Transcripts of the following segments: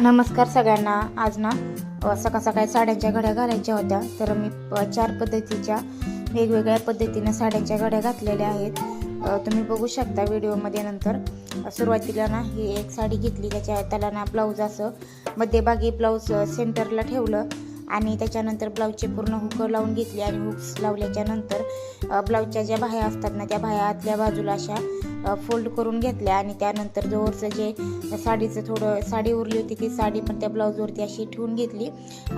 नमस्कार सगळ्यांना. आज ना सकाळ सकाळी साड्यांच्या घड्या घालायच्या होत्या. तर मी चार पद्धतीच्या वेगवेगळ्या पद्धतीने साड्यांच्या घड्या घातलेल्या आहेत. तुम्ही बघू शकता व्हिडिओमध्ये नंतर. सुरुवातीला ना ही एक साडी घेतली त्याच्या त्याला ना ब्लाऊज असं मध्यभागी ब्लाऊज सेंटरला ठेवलं आणि त्याच्यानंतर ब्लाऊजचे पूर्ण हुक लावून घेतली आणि हुक्स लावल्याच्या नंतर ब्लाऊजच्या ज्या बाह्या असतात ना त्या बाह्या आतल्या बाजूला अशा फोल्ड करून घेतल्या आणि त्यानंतर जवळचं जे साडीचं थोडं साडी उरली होती ती साडी पण त्या ब्लाऊजवरती अशी ठेवून घेतली.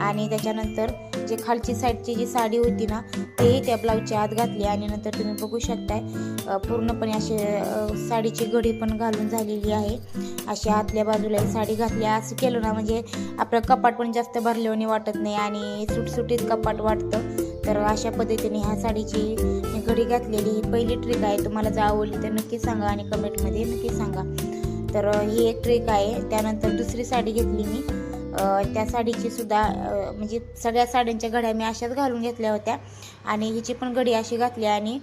आणि त्याच्यानंतर जे खालची साईडची जी साडी होती ना तेही त्या ब्लाऊजच्या आत घातली. आणि नंतर तुम्ही बघू शकताय पूर्णपणे असे साडीची घडी पण घालून झालेली आहे. अशी आतल्या बाजूला साडी घातली. असं केलं ना म्हणजे आपलं कपाट पण जास्त भरल्याने वाटत नाही आणि सुटसुटीत कपाट वाटतं. तर अशा पद्धतीने ह्या साडीची मी घडी घातलेली. ही पहिली ट्रिक आहे. तुम्हाला जर आवडली तर नक्की सांगा आणि कमेंटमध्ये नक्की सांगा. तर ही एक ट्रिक आहे. त्यानंतर दुसरी साडी घेतली मी. त्या साडीची सुद्धा म्हणजे सगळ्या साड्यांच्या घड्या मी अशाच घालून घेतल्या होत्या. आणि हिची पण घडी अशी घातली आणि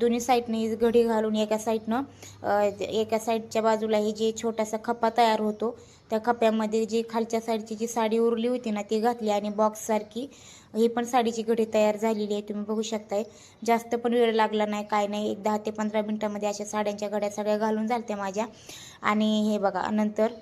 दोन्ही साईडने घडी घालून एका साईडनं एका साईडच्या बाजूला ही जे छोटासा खप्पा तयार होतो त्या खप्प्यामध्ये जी खालच्या साईडची जी साडी उरली होती ना ती घातली आणि बॉक्ससारखी ही पण साडीची घडी तयार झालेली आहे. तुम्ही बघू शकताय. जास्त पण वेळ लागला नाही काय नाही. एक दहा ते पंधरा मिनटामध्ये अशा साड्यांच्या घड्या सगळ्या घालून झालत्या माझ्या. आणि हे बघा नंतर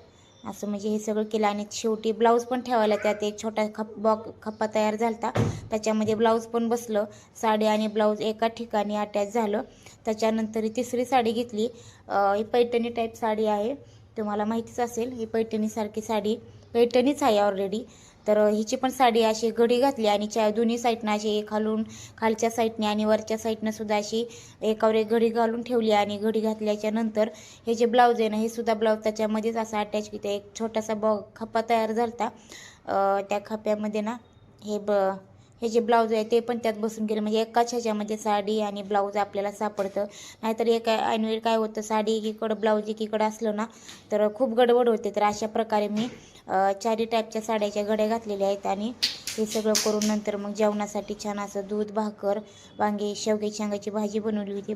असं म्हणजे हे सगळं केलं आणि शेवटी ब्लाऊज पण ठेवायला त्यात एक छोटा खप बॉक खप्पा तयार झालता. त्याच्यामध्ये ब्लाऊज पण बसलं. साडी आणि ब्लाऊज एका ठिकाणी अटॅच झालं. त्याच्यानंतर ही तिसरी साडी घेतली. ही पैठणी टाईप साडी आहे. तुम्हाला माहितीच असेल ही पैठणीसारखी साडी. पैठणीच आहे ऑलरेडी तर हिची पण साडी अशी घडी घातली आणि च्या दोन्ही साईडनं अशी खालून खालच्या साईडने आणि वरच्या साईडनं सुद्धा अशी एकावर एक घडी घालून ठेवली आणि घडी घातल्याच्या नंतर हे जे ब्लाऊज आहे ना हे सुद्धा ब्लाऊज त्याच्यामध्येच असं अटॅच केलं एक छोटासा बॉ खप्पा तयार झाला त्या खप्प्यामध्ये ना हे ब हे जे ब्लाऊज आहे ते पण त्यात बसून गेलं. म्हणजे एकाच ह्याच्यामध्ये साडी आणि ब्लाऊज आपल्याला सापडतं. नाहीतर एका ऐनवेळी काय होतं साडी एकीकडं ब्लाऊज एकीकडं असलं ना तर खूप गडबड होते. तर अशा प्रकारे मी चारी टाईपच्या साड्याच्या गड्या घातलेल्या आहेत आणि हे सगळं करून नंतर मग जेवणासाठी छान असं दूध भाकर वांगे शेवग्याची शेंगाची भाजी बनवली होती.